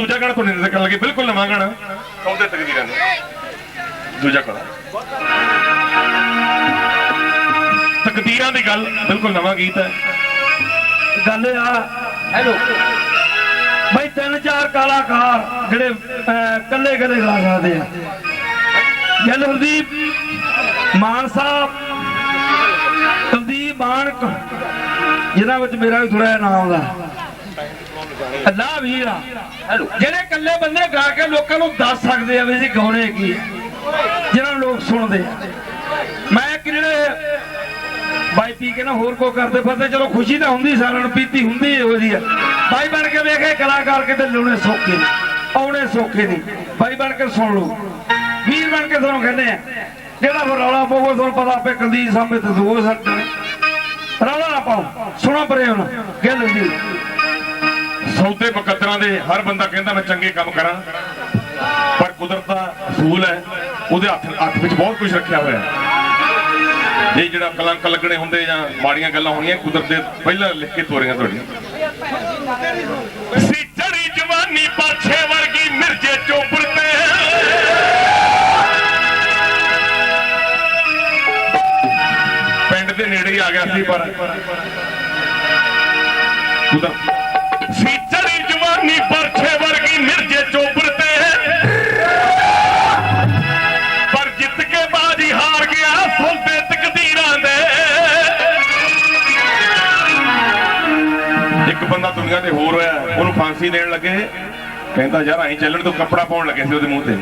ਦੂਜਾ ਗਾਣਾ ਤੁਹਾਡੇ ਨਾਲ ਕਰਨ ਲੱਗੇ ਬਿਲਕੁਲ ਨਵਾਂ ਗਾਣਾ। ਸੌਦੇ ਤਕਦੀਰਾਂ ਦਾ ਦੂਜਾ ਗਾਣਾ। ਤਕਦੀਰਾਂ ਦੀ ਗੱਲ ਬਿਲਕੁਲ ਨਵਾਂ ਗੀਤ ਹੈ। ਗੱਲ ਆ ਹੈਲੋ। ਬਈ ਤਿੰਨ ਚਾਰ ਕਲਾਕਾਰ ਜਿਹੜੇ ਕੱਲੇ ਕੱਲੇ ਗਾ ਸਕਦੇ ਆ। ਗੱਲ ਹਰਦੀਪ ਮਾਨ ਸਾਹਿਬ ਕੁਲਦੀਪ ਮਾਨਕ ਜਿਨ੍ਹਾਂ ਵਿੱਚ ਮੇਰਾ ਵੀ ਥੋੜਾ ਜਿਹਾ ਨਾਮ ਆਉਂਦਾ ਅੱਲਾ ਵੀਰ ਜਿਹੜੇ ਕੱਲੇ ਬੰਦੇ ਗਾ ਕੇ ਲੋਕਾਂ ਨੂੰ ਦੱਸ ਸਕਦੇ ਆ ਵੀ ਅਸੀਂ ਗਾਉਣੇ ਕੀ ਆ ਜਿਨ੍ਹਾਂ ਨੂੰ ਲੋਕ ਸੁਣਦੇ ਆ। ਮੈਂ ਕਿ ਜਿਹੜੇ ਬਾਈ ਪੀ ਕੇ ਨਾ ਹੋਰ ਕੋ ਕਰਦੇ ਫਿਰਦੇ ਚਲੋ ਖੁਸ਼ੀ ਤਾਂ ਹੁੰਦੀ ਸਾਰਿਆਂ ਨੂੰ ਪੀਤੀ ਹੁੰਦੀ ਇਹੋ ਜੀ ਆ। ਬਾਈ ਬਣ ਕੇ ਵੇਖੇ ਕਲਾਕਾਰ ਕਿਤੇ ਲਾਉਣੇ ਸੌਖੇ ਨੇ ਆਉਣੇ ਸੌਖੇ ਨਹੀਂ ਬਾਈ ਬਣ ਕੇ ਸੁਣ ਲਓ। ਵੀਰ ਬਣ ਕੇ ਤੁਹਾਨੂੰ ਕਹਿੰਦੇ ਆ ਜਿਹੜਾ ਰੌਲਾ ਪਾਊਗਾ ਤੁਹਾਨੂੰ ਪਤਾ ਆਪੇ ਕੰਦੀ ਸਾਹਮਣੇ ਤੇ ਦੋ ਸਕਦੇ ਰੌਲਾ ਨਾ ਪਾਓ ਸੁਣੋ ਪਰੇ ਹੁਣ ਗੱਲ ਜੀ ਸੌਦੇ ਮੁਕੱਦਰਾਂ ਦੇ ਹਰ ਬੰਦਾ ਕਹਿੰਦਾ ਮੈਂ ਚੰਗੇ ਕੰਮ ਕਰਾਂ। ਪਰ ਕੁਦਰਤ ਦਾ ਅਸੂਲ ਹੈ ਉਹਦੇ ਹੱਥ ਹੱਥ ਵਿੱਚ ਬਹੁਤ ਕੁਝ ਰੱਖਿਆ ਹੋਇਆ ਹੈ। ਇਹ ਜਿਹੜਾ ਕਲੰਕ ਲੱਗਣੇ ਹੁੰਦੇ ਜਾਂ ਮਾੜੀਆਂ ਗੱਲਾਂ ਹੋਣੀਆਂ ਕੁਦਰਤ ਦੇ ਪਹਿਲਾਂ ਲਿਖ ਕੇ ਤੋਰੀਆਂ ਤੁਹਾਡੀਆਂ। ਸੀ ਚੜੀ ਜਵਾਨੀ ਪਾਛੇ ਵਰਗੀ ਮਿਰਜੇ ਚੋਪਰ ਪਿੰਡ ਦੇ ਨੇੜੇ ਹੀ ਆ ਗਿਆ ਸੀ ਪਰ ਕੁਦਰਤ ਇੱਕ ਤੇ ਹੋਰ ਹੋਇਆ, ਉਹਨੂੰ ਫਾਂਸੀ ਦੇਣ ਲੱਗੇ। ਕਹਿੰਦਾ, ਯਾਰ ਅਸੀਂ ਚੱਲਣ ਤੋਂ ਕੱਪੜਾ ਪਾਉਣ ਲੱਗੇ ਸੀ ਉਹਦੇ ਮੂੰਹ ਤੇ।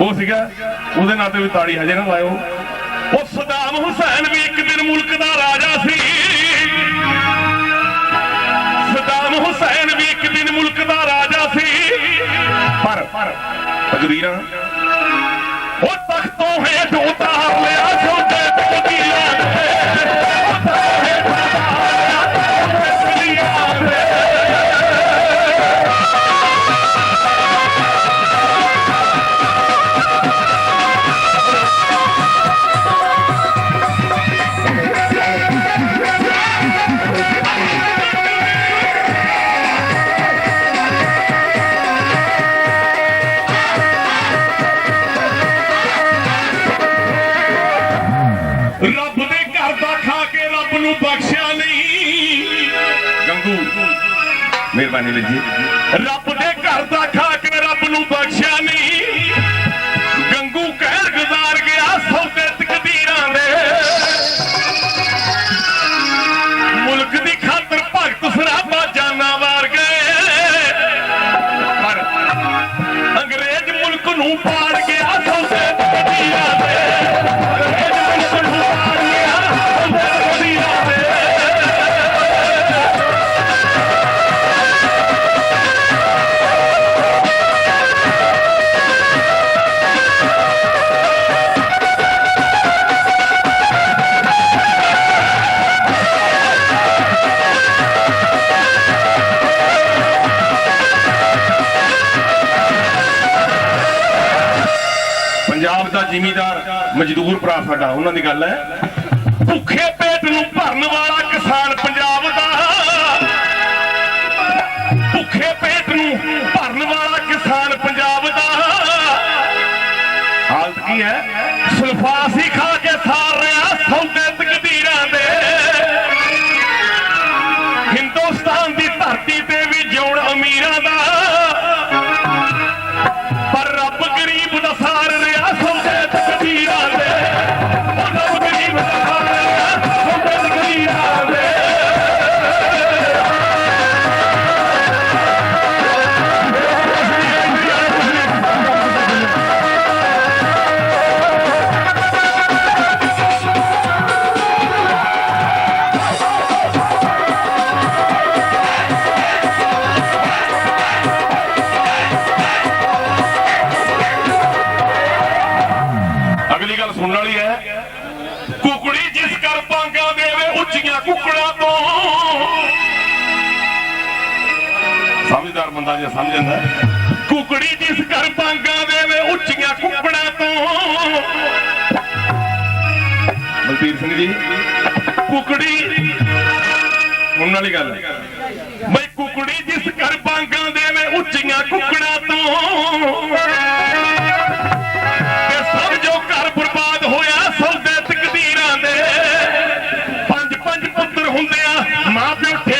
ਉਹ ਸੀਗਾ, ਉਹਦੇ ਨਾਂ ਤੇ ਵੀ ਤਾੜੀ ਹਜੇ ਨਾ ਲਾਇਓ। ਉਹ ਸਦਾਮ ਹੁਸੈਨ ਵੀ ਇੱਕ ਦਿਨ ਮੁਲਕ ਦਾ ਰਾਜਾ ਸੀ। ਸਦਾਮ ਹੁਸੈਨ ਵੀ ਇੱਕ ਦਿਨ ਮੁਲਕ ਦਾ ਰਾਜਾ ਸੀ। ਪਰ, ਤਕਦੀਰਾਂ। ਉਹ ਤਖਤੋਂ ਹੇਠ ਉਤਾਰ ਲਿਆ ਨੂੰ ਨਹੀਂ। ਗੰਗੂ ਮਿਹਰਬਾਨੀ ਵੀਰ ਜੀ। ਰੱਬ ਦੇ ਘਰ ਦਾ ਜ਼ਿਮੀਦਾਰ ਮਜ਼ਦੂਰ ਭਰਾ ਸਾਡਾ, ਉਹਨਾਂ ਦੀ ਗੱਲ ਹੈ। ਭੁੱਖੇ ਪੇਟ ਨੂੰ ਭਰਨ ਵਾਲਾ ਕਿਸਾਨ ਪੰਜਾਬ ਦਾ। ਭੁੱਖੇ ਪੇਟ ਨੂੰ ਭਰਨ ਵਾਲਾ ਕਿਸਾਨ ਪੰਜਾਬ ਦਾ। ਹਾਲਤ ਕੀ ਹੈ? ਸੁਲਫਾਸੀ ਖਾ ਸੁਣਨ ਵਾਲੀ ਹੈ। ਕੁਕੜੀ ਜਿਸ ਕਰ ਪਾਂਗਾ ਦੇਵੇ, ਉੱਚੀਆਂ ਕੁਕੜਾਂ ਤੋਂ। ਸਮਝਦਾਰ ਬੰਦਾ ਜੇ ਸਮਝ ਕੁਕੜੀ ਜਿਸ ਕਰ ਪਾਂਗਾ ਦੇਵੇ, ਉੱਚੀਆਂ ਕੁਕੜਾਂ ਤੋਂ। ਮਲਤੀਰ ਸਿੰਘ ਜੀ, ਕੁਕੜੀ ਸੁਣਨ ਵਾਲੀ ਗੱਲ ਹੈ। ਬਈ ਕੁਕੜੀ ਜਿਸ ਕਰ ਪਾਂਗਾ ਦੇਵੇ, ਉੱਚੀਆਂ ਕੁਕੜਾਂ ਤੋਂ। ਆ